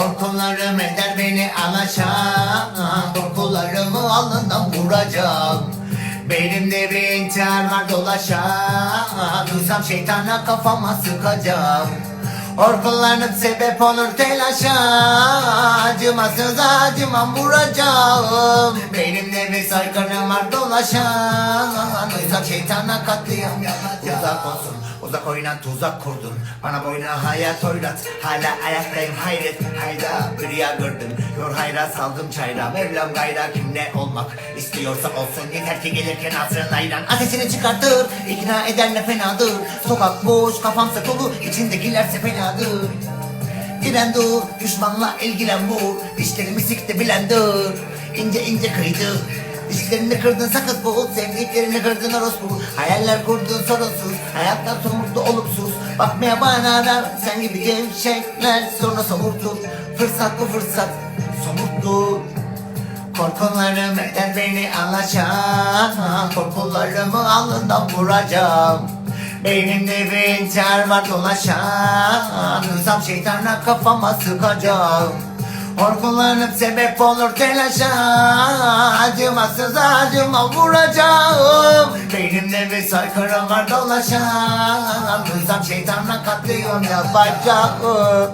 Korkularım eder beni alaşağı Korkularımı alnından vuracağım Beynimde bir intihar var dolaşan Duysam şeytana kafama sıkacağım Korkularım sebep olur telaşa. Acımasız acımam vuracağım. Beynimde bir saykırım var dolaşan Duysam şeytana katliam yapacağım Uzak olsun uzak oynan tuzak kurdun. Bana boyuna hayat oyrat Hala ayaktayım hayret. Hayda bir rüya gördüm. Yor hayra saldım çayra. Mevlam gayra kim ne olmak istiyorsa olsun. Yeter ki gelirken asrın ayran Ateşini çıkartır ikna eder ne fenadır. Sokak boş kafamsa dolu içindekilerse fenadır. Diren dur düşmanla ilgilen vur. Dişlerimi sikti bilendir. İnce ince kıydı. Dişlerini kırdın sakız bul Sevdiklerini kırdın orospu. Hayaller kurdun sorunsuz Hayatlar somurttu olumsuz. Bakmaya bana Sen gibi gevşekler Sonra somurtur. Fırsat bu fırsat Somurttu Korkularım eder beni alaşağı Korkularımı alnından vuracağım. Beynimde bir intihar var dolaşan Hızam şeytana kafama sıkacağım Korkularım sebep olur telaşa Acımasız acıma vuracağım. Beynimde bir saykırım var dolaşan. Hızam şeytana katliam yapacağım